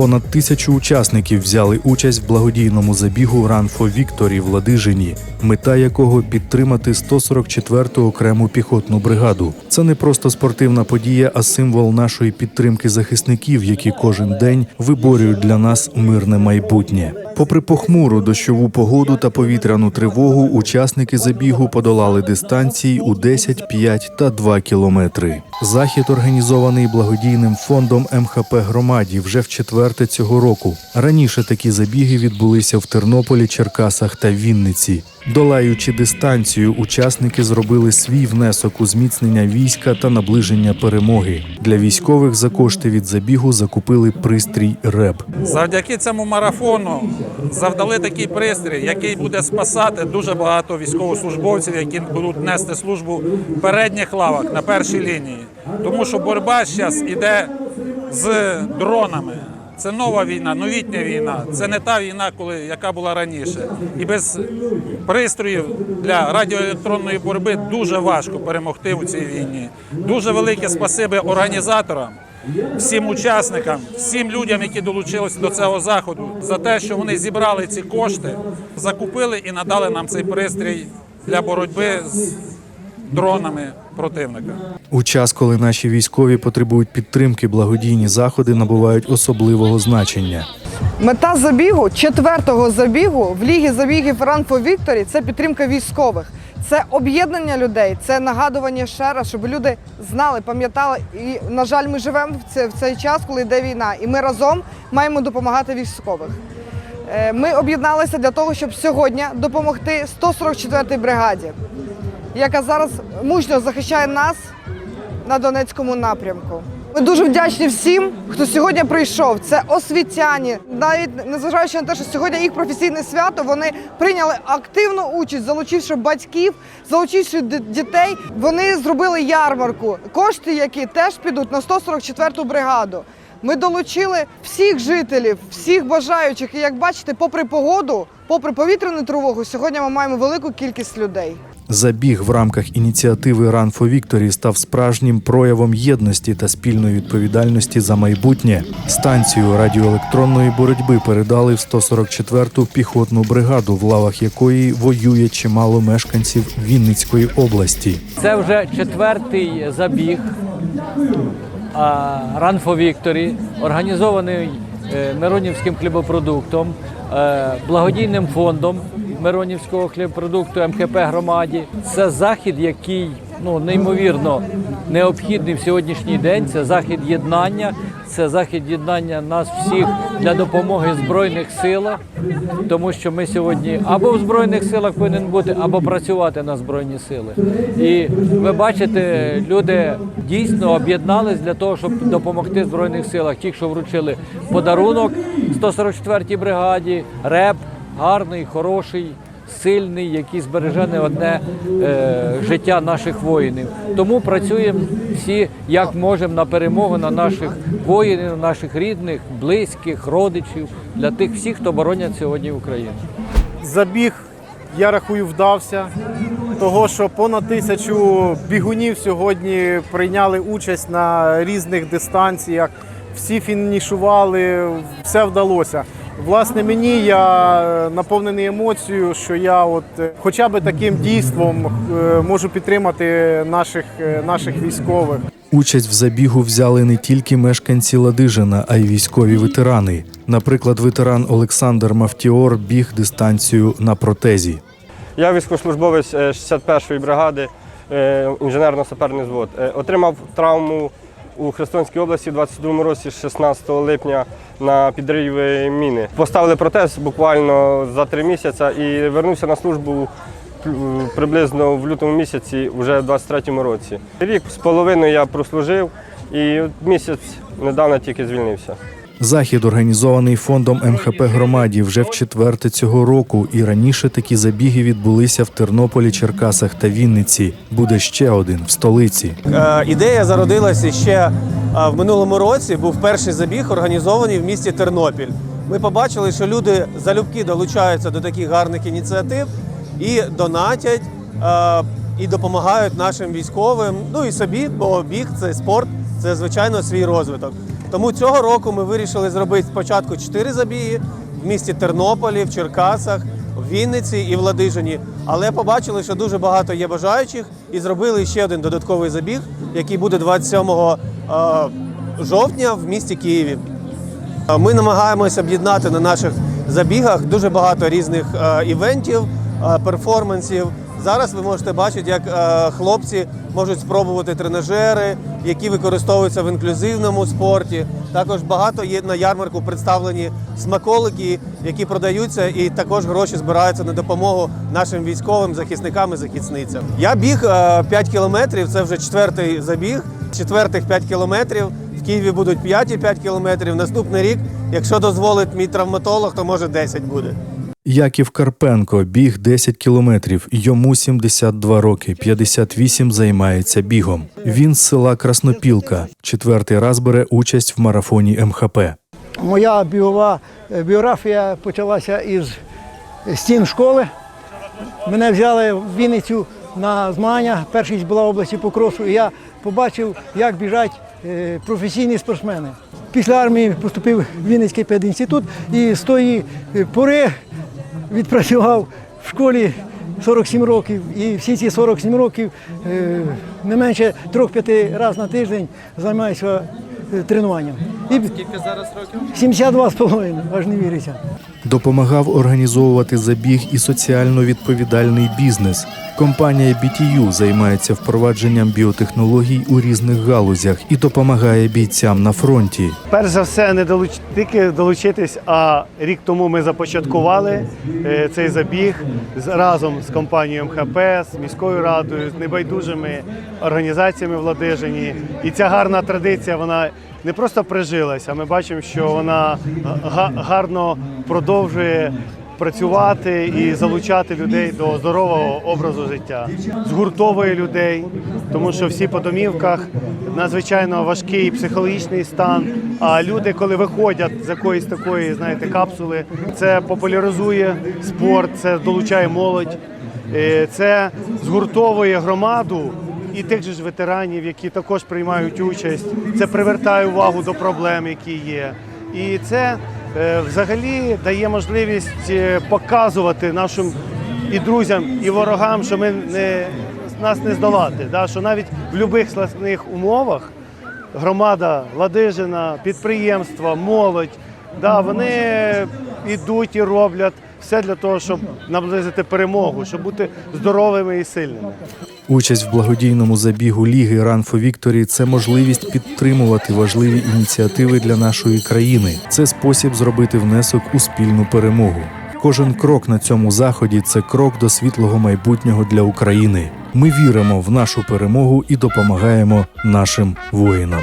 Понад тисячу учасників взяли участь в благодійному забігу Run for Victory в Ладижині, мета якого підтримати 144-ту окрему піхотну бригаду. Це не просто спортивна подія, а символ нашої підтримки захисників, які кожен день виборюють для нас мирне майбутнє. Попри похмуру дощову погоду та повітряну тривогу, учасники забігу подолали дистанції у 10, 5 та 2 кілометри. Захід організований благодійним фондом МХП громаді вже в четверте цього року. Раніше такі забіги відбулися в Тернополі, Черкасах та Вінниці. Долаючи дистанцію, учасники зробили свій внесок у зміцнення війська та наближення перемоги. Для військових за кошти від забігу закупили пристрій РЕБ. Завдяки цьому марафону завдали такий пристрій, який буде спасати дуже багато військовослужбовців, які будуть нести службу в передніх лавах на першій лінії. Тому що боротьба зараз іде з дронами. Це нова війна, новітня війна. Це не та війна, коли яка була раніше. І без пристроїв для радіоелектронної боротьби дуже важко перемогти у цій війні. Дуже велике спасибі організаторам всім учасникам, всім людям, які долучилися до цього заходу, за те, що вони зібрали ці кошти, закупили і надали нам цей пристрій для боротьби з дронами противника. У час, коли наші військові потребують підтримки, благодійні заходи набувають особливого значення. Мета забігу, четвертого забігу в лігі забігів Run for Victory – це підтримка військових. Це об'єднання людей, це нагадування ще раз, щоб люди знали, пам'ятали. І, на жаль, ми живемо в цей, в цей час, коли йде війна, і ми разом маємо допомагати військових. Е, Ми об'єдналися для того, щоб сьогодні допомогти 144-й бригаді, яка зараз мужньо захищає нас на Донецькому напрямку. Ми дуже вдячні всім, хто сьогодні прийшов. Це освітяні. Навіть незважаючи на те, що сьогодні їх професійне свято, вони прийняли активну участь, залучивши батьків, залучивши дітей. Вони зробили ярмарку. Кошти, які теж підуть на 144-ту бригаду. Ми долучили всіх жителів, всіх бажаючих. І як бачите, попри погоду, попри повітряну тривогу, сьогодні ми маємо велику кількість людей. Забіг в рамках ініціативи Run for Victory став справжнім проявом єдності та спільної відповідальності за майбутнє. Станцію радіоелектронної боротьби передали в 144-ту піхотну бригаду, в лавах якої воює чимало мешканців Вінницької області. Це вже четвертий забіг Run for Victory, організований е, Миронівським хлібопродуктом, е, благодійним фондом Миронівського хлібопродукту МХП громаді. Це захід, який ну, неймовірно необхідний в сьогоднішній день. Це захід єднання, це захід єднання нас всіх для допомоги Збройних силах, тому що ми сьогодні або в Збройних силах повинен бути, або працювати на Збройні сили. І ви бачите, люди дійсно об'єднались для того, щоб допомогти Збройних силах. Ті, що вручили подарунок 144-й бригаді, реп гарний, хороший. Сильний, який збереже не одне е, життя наших воїнів. Тому працюємо всі як можемо на перемогу на наших воїнів, наших рідних, близьких, родичів, для тих всіх, хто боронять сьогодні Україну. Забіг, я рахую, вдався. Того, що понад тисячу бігунів сьогодні прийняли участь на різних дистанціях, всі фінішували, все вдалося. Власне, мені я е, наповнений емоцією, що я от е, хоча б таким дійством е, можу підтримати наших, наших військових. Участь в забігу взяли не тільки мешканці Ладижина, а й військові ветерани. Наприклад, ветеран Олександр Мавтіор біг дистанцію на протезі. Я військовослужбовець е, 61-ї бригади, інженерно-саперний звод. Отримав травму у Херсонській області у 22 році, 16 липня на підриві міни. Поставили протез буквально за три місяці і вернувся на службу приблизно в лютому місяці, вже в 23-му році. Рік з половиною я прослужив і місяць недавно тільки звільнився. Захід організований фондом МХП громаді вже в четверте цього року, і раніше такі забіги відбулися в Тернополі, Черкасах та Вінниці. Буде ще один в столиці. Е, Ідея зародилася ще е, в минулому році. Був перший забіг, організований в місті Тернопіль. Ми побачили, що люди залюбки долучаються до таких гарних ініціатив і донатять, е, і допомагають нашим військовим. Ну і собі, бо біг це спорт, це звичайно свій розвиток. Тому цього року ми вирішили зробити спочатку 4 забіги в місті Тернополі, в Черкасах, в Вінниці і в Ладижині. Але побачили, що дуже багато є бажаючих і зробили ще один додатковий забіг, який буде 27 е, жовтня в місті Києві. Е, Ми намагаємося об'єднати на наших забігах дуже багато різних е, івентів, перформансів. Зараз ви можете бачити, як е, хлопці можуть спробувати тренажери, які використовуються в інклюзивному спорті. Також багато є на ярмарку представлені смаколики, які продаються, і також гроші збираються на допомогу нашим військовим захисникам і захисницям. Я біг е, 5 кілометрів, це вже четвертий забіг. Четвертих 5 кілометрів. В Києві будуть 5,5 кілометрів. Наступний рік, якщо дозволить мій травматолог, то може 10 буде. Яків Карпенко біг 10 кілометрів. Йому 72 роки, 58 займається бігом. Він з села Краснопілка. Четвертий раз бере участь в марафоні МХП. Моя бігова е, біографія почалася із стін школи. Мене взяли в Вінницю на змагання. Першість була в області по кросу, і я побачив, як біжать е, професійні спортсмени. Після армії поступив в Вінницький педінститут і з тої е, пори відпрацював в школі 47 років. І всі ці 47 років е, не менше 3-5 разів на тиждень займаюся е, тренуванням. І Скільки зараз років? 72 з половиною, аж не віриться. Допомагав організовувати забіг і соціально відповідальний бізнес. Компанія BTU займається впровадженням біотехнологій у різних галузях і допомагає бійцям на фронті. Перш за все, не долуч... тільки долучитись, а рік тому ми започаткували е, цей забіг з- разом з компанією МХП, з міською радою, з небайдужими організаціями в Ладижині. І ця гарна традиція, вона не просто прижилася, ми бачимо, що вона га- гарно продовжує працювати і залучати людей до здорового образу життя, згуртовує людей, тому що всі по домівках надзвичайно важкий психологічний стан. А люди, коли виходять з якоїсь такої, знаєте, капсули, це популяризує спорт, це долучає молодь, е, це згуртовує громаду. І тих же ж ветеранів, які також приймають участь, це привертає увагу до проблем, які є. І це е, взагалі дає можливість е, показувати нашим і друзям, і ворогам, що ми не нас не здолати. Да? Що навіть в будь-яких складних умовах громада, ладижина, підприємства, молодь, да, вони йдуть і роблять все для того, щоб наблизити перемогу, щоб бути здоровими і сильними. Участь в благодійному забігу Ліги Run for Victory – це можливість підтримувати важливі ініціативи для нашої країни. Це спосіб зробити внесок у спільну перемогу. Кожен крок на цьому заході це крок до світлого майбутнього для України. Ми віримо в нашу перемогу і допомагаємо нашим воїнам.